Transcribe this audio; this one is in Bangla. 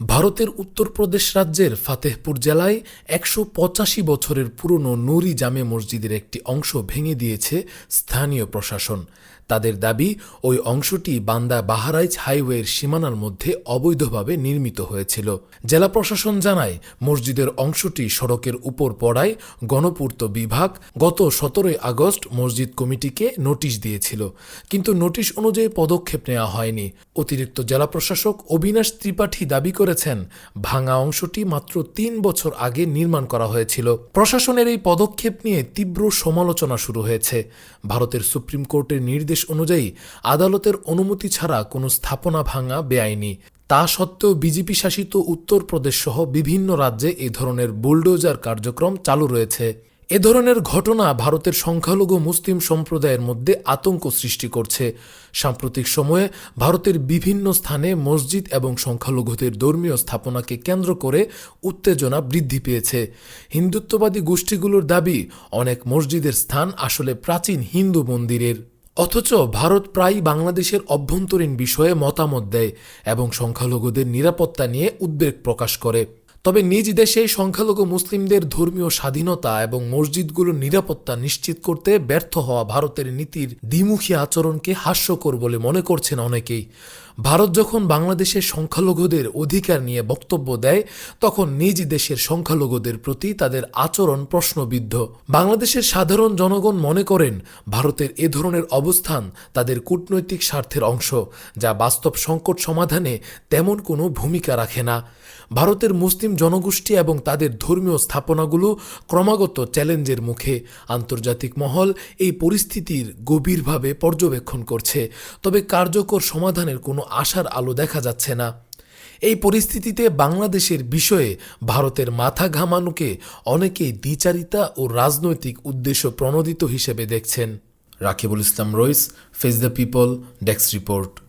ভারতের উত্তরপ্রদেশ রাজ্যের ফাতেহপুর জেলায় একশো পঁচাশি বছরের পুরনো নুরি জামে মসজিদের একটি অংশ ভেঙে দিয়েছে স্থানীয় প্রশাসন। তাদের দাবি, ওই অংশটি বান্দা বাহারাইচ হাইওয়ের সীমানার মধ্যে অবৈধভাবে নির্মিত হয়েছিল। জেলা প্রশাসন জানায়, মসজিদের অংশটি সড়কের উপর পড়ায় গণপূর্ত বিভাগ গত সতেরোই আগস্ট মসজিদ কমিটিকে নোটিশ দিয়েছিল। কিন্তু নোটিশ অনুযায়ী পদক্ষেপ নেওয়া হয়নি। অতিরিক্ত জেলা প্রশাসক অবিনাশ ত্রিপাঠী দাবি করেছেন। ভাঙা অংশটি মাত্র তিন বছর আগে নির্মাণ করা হয়েছিল। প্রশাসনের এই পদক্ষেপ নিয়ে তীব্র সমালোচনা শুরু হয়েছে। ভারতের সুপ্রিম কোর্টের নির্দেশ অনুযায়ী আদালতের অনুমতি ছাড়া কোনো স্থাপনা ভাঙা বেআইনি। তা সত্ত্বেও বিজেপি শাসিত উত্তরপ্রদেশ সহ বিভিন্ন রাজ্যে এ ধরনের বুলডোজার কার্যক্রম চালু রয়েছে। এ ধরনের ঘটনা ভারতের সংখ্যালঘু মুসলিম সম্প্রদায়ের মধ্যে আতঙ্ক সৃষ্টি করছে। সাম্প্রতিক সময়ে ভারতের বিভিন্ন স্থানে মসজিদ এবং সংখ্যালঘুদের ধর্মীয় স্থাপনাকে কেন্দ্র করে উত্তেজনা বৃদ্ধি পেয়েছে। হিন্দুত্ববাদী গোষ্ঠীগুলোর দাবি, অনেক মসজিদের স্থান আসলে প্রাচীন হিন্দু মন্দিরের। অথচ ভারত প্রায়ই বাংলাদেশের অভ্যন্তরীণ বিষয়ে মতামত দেয় এবং সংখ্যালঘুদের নিরাপত্তা নিয়ে উদ্বেগ প্রকাশ করে। তবে নিজ দেশে সংখ্যালঘু মুসলিমদের ধর্মীয় স্বাধীনতা এবং মসজিদগুলোর নিরাপত্তা নিশ্চিত করতে ব্যর্থ হওয়া ভারতের নীতির দ্বিমুখী আচরণকে হাস্যকর বলে মনে করছেন অনেকেই। ভারত যখন বাংলাদেশের সংখ্যালঘুদের অধিকার নিয়ে বক্তব্য দেয়, তখন নিজ দেশের সংখ্যালঘুদের প্রতি তাদের আচরণ প্রশ্নবিদ্ধ। বাংলাদেশের সাধারণ জনগণ মনে করেন, ভারতের এ ধরনের অবস্থান তাদের কূটনৈতিক স্বার্থের অংশ, যা বাস্তব সংকট সমাধানে তেমন কোনো ভূমিকা রাখে না। ভারতের মুসলিম জনগোষ্ঠী এবং তাদের ধর্মীয় স্থাপনাগুলো ক্রমাগত চ্যালেঞ্জের মুখে। আন্তর্জাতিক মহল এই পরিস্থিতির গভীরভাবে পর্যবেক্ষণ করছে। তবে কার্যকর সমাধানের কোনো আশার আলো দেখা যাচ্ছে না। এই পরিস্থিতিতে বাংলাদেশের বিষয়ে ভারতের মাথা ঘামানোকে অনেকেই দ্বিচারিতা ও রাজনৈতিক উদ্দেশ্য প্রণোদিত হিসেবে দেখছেন। Rakibul Islam Rais, face the people desk report.